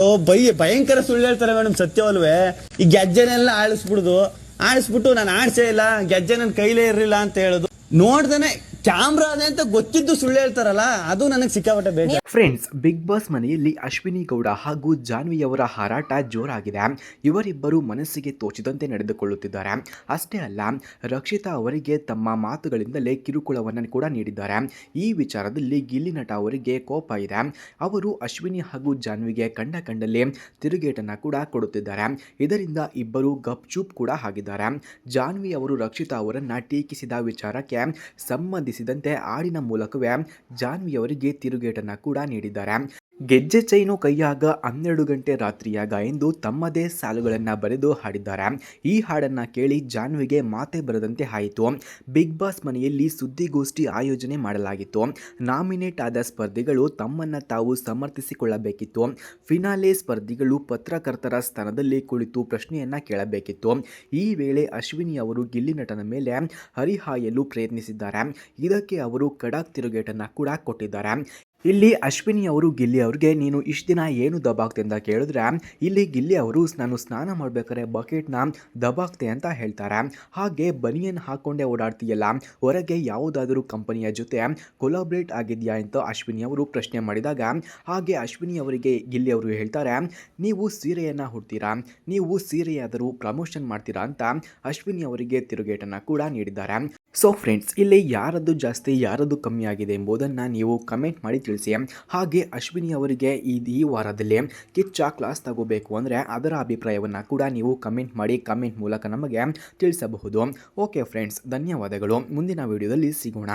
ಓ, by, ಭಯಂಕರ ಸುಳ್ಳು ಹೇಳ್ತಾರೆ ಮೇಡಮ್, ಸತ್ಯವಲ್ವೇ. ಈ ಗೆಜ್ಜೆನೆಲ್ಲ ಆಳಿಸ್ಬಿಡುದು. ಆಳಿಸ್ಬಿಟ್ಟು, ನಾನು ಆಡ್ಸೇ ಇಲ್ಲ. ಗೆಜ್ಜೆ ನನ್ನ ಕೈಲೇ ಇರಲಿಲ್ಲ ಅಂತ ಹೇಳೋದು. ನೋಡ್ದೇನೆ ಕ್ಯಾಮ್ರಾ ಅದೇ ಅಂತ ಗೊತ್ತಿದ್ದು ಸುಳ್ಳು ಹೇಳ್ತಾರಲ್ಲ, ಅದು ನನಗೆ ಸಿಕ್ಕಾಪಟ್ಟೆ ಬೇಡ ಫ್ರೆಂಡ್ಸ್ ಬಿಗ್ ಬಾಸ್ ಮನೆಯಲ್ಲಿ ಅಶ್ವಿನಿ ಗೌಡ ಹಾಗೂ ಜಾನ್ವಿ ಅವರ ಹಾರಾಟ ಜೋರಾಗಿದೆ. ಇವರಿಬ್ಬರು ಮನಸ್ಸಿಗೆ ತೋಚಿದಂತೆ ನಡೆದುಕೊಳ್ಳುತ್ತಿದ್ದಾರೆ. ಅಷ್ಟೇ ಅಲ್ಲ, ರಕ್ಷಿತಾ ಅವರಿಗೆ ತಮ್ಮ ಮಾತುಗಳಿಂದಲೇ ಕಿರುಕುಳವನ್ನು ಕೂಡ ನೀಡಿದ್ದಾರೆ. ಈ ವಿಚಾರದಲ್ಲಿ ಗಿಲ್ಲಿ ನಟ ಅವರಿಗೆ ಕೋಪ ಇದೆ. ಅವರು ಅಶ್ವಿನಿ ಹಾಗೂ ಜಾನ್ವಿಗೆ ಕಂಡ ಕಂಡಲ್ಲಿ ತಿರುಗೇಟನ್ನು ಕೂಡ ಕೊಡುತ್ತಿದ್ದಾರೆ. ಇದರಿಂದ ಇಬ್ಬರು ಗಪ್ಚೂಪ್ ಕೂಡ ಆಗಿದ್ದಾರೆ. ಜಾನ್ವಿ ಅವರು ರಕ್ಷಿತಾ ಅವರನ್ನು ಟೀಕಿಸಿದ ವಿಚಾರಕ್ಕೆ ಸಂಬಂಧಿಸಿದಂತೆ ಹಾಡಿನ ಮೂಲಕವೇ ಜಾನ್ವಿಯವರಿಗೆ ತಿರುಗೇಟನ್ನು ಕೂಡ ನೀಡಿದ್ದಾರೆ. ಗೆಜ್ಜೆ ಚೈನು ಕೈಯಾಗ ಹನ್ನೆರಡು ಗಂಟೆ ರಾತ್ರಿಯಾಗ ಎಂದು ತಮ್ಮದೇ ಸಾಲುಗಳನ್ನು ಬರೆದು ಹಾಡಿದ್ದಾರೆ. ಈ ಹಾಡನ್ನು ಕೇಳಿ ಜಾನ್ವಿಗೆ ಮಾತೆ ಬರದಂತೆ ಆಯಿತು. ಬಿಗ್ ಬಾಸ್ ಮನೆಯಲ್ಲಿ ಸುದ್ದಿಗೋಷ್ಠಿ ಆಯೋಜನೆ ಮಾಡಲಾಗಿತ್ತು. ನಾಮಿನೇಟ್ ಆದ ಸ್ಪರ್ಧಿಗಳು ತಮ್ಮನ್ನು ತಾವು ಸಮರ್ಥಿಸಿಕೊಳ್ಳಬೇಕಿತ್ತು. ಫಿನಾಲೆ ಸ್ಪರ್ಧಿಗಳು ಪತ್ರಕರ್ತರ ಸ್ಥಾನದಲ್ಲಿ ಕುಳಿತು ಪ್ರಶ್ನೆಯನ್ನು ಕೇಳಬೇಕಿತ್ತು. ಈ ವೇಳೆ ಅಶ್ವಿನಿ ಅವರು ಗಿಲ್ಲಿ ನಟನ ಮೇಲೆ ಹರಿಹಾಯಲು ಪ್ರಯತ್ನಿಸಿದ್ದಾರೆ. ಇದಕ್ಕೆ ಅವರು ಕಡಾಕ್ ತಿರುಗೇಟನ್ನು ಕೂಡ ಕೊಟ್ಟಿದ್ದಾರೆ. ಇಲ್ಲಿ ಅಶ್ವಿನಿ ಅವರು, ಗಿಲ್ಲಿ ಅವ್ರಿಗೆ, ನೀನು ಇಷ್ಟು ದಿನ ಏನು ದಬಾಕ್ತೆ ಅಂತ ಕೇಳಿದ್ರೆ, ಇಲ್ಲಿ ಗಿಲ್ಲಿ ಅವರು, ನಾನು ಸ್ನಾನ ಮಾಡ್ಬೇಕಾದ್ರೆ ಬಕೆಟ್ನ ದಬಾಕ್ತೆ ಅಂತ ಹೇಳ್ತಾರೆ. ಹಾಗೆ ಬನಿಯನ್ ಹಾಕೊಂಡೆ ಓಡಾಡ್ತೀಯಲ್ಲ, ಹೊರಗೆ ಯಾವುದಾದರೂ ಕಂಪನಿಯ ಜೊತೆ ಕೊಲಾಬ್ರೇಟ್ ಆಗಿದೆಯಾ? ಅಂತ ಅಶ್ವಿನಿ ಅವರು ಪ್ರಶ್ನೆ ಮಾಡಿದಾಗ, ಹಾಗೆ ಅಶ್ವಿನಿ ಅವರಿಗೆ ಗಿಲ್ಲಿ ಅವರು ಹೇಳ್ತಾರೆ, ನೀವು ಸೀರೆಯನ್ನು ಹುಡ್ತೀರಾ ನೀವು ಸೀರೆಯಾದರೂ ಪ್ರಮೋಷನ್ ಮಾಡ್ತೀರಾ? ಅಂತ ಅಶ್ವಿನಿ ಅವರಿಗೆ ತಿರುಗೇಟನ್ನು ಕೂಡ ನೀಡಿದ್ದಾರೆ. ಸೊ ಫ್ರೆಂಡ್ಸ್ ಇಲ್ಲಿ ಯಾರದ್ದು ಜಾಸ್ತಿ, ಯಾರದ್ದು ಕಮ್ಮಿ ಆಗಿದೆ ಎಂಬುದನ್ನು ನೀವು ಕಮೆಂಟ್ ಮಾಡಿ ತಿಳಿಸಿ. ಹಾಗೆ ಅಶ್ವಿನಿ ಅವರಿಗೆ ಈ ವಾರದಲ್ಲಿ ಕಿಚ್ಚ ಕ್ಲಾಸ್ ತಗೋಬೇಕು ಅಂದರೆ ಅದರ ಅಭಿಪ್ರಾಯವನ್ನು ಕೂಡ ನೀವು ಕಮೆಂಟ್ ಮಾಡಿ ಕಮೆಂಟ್ ಮೂಲಕ ನಮಗೆ ತಿಳಿಸಬಹುದು. ಓಕೆ ಫ್ರೆಂಡ್ಸ್ ಧನ್ಯವಾದಗಳು. ಮುಂದಿನ ವಿಡಿಯೋದಲ್ಲಿ ಸಿಗೋಣ.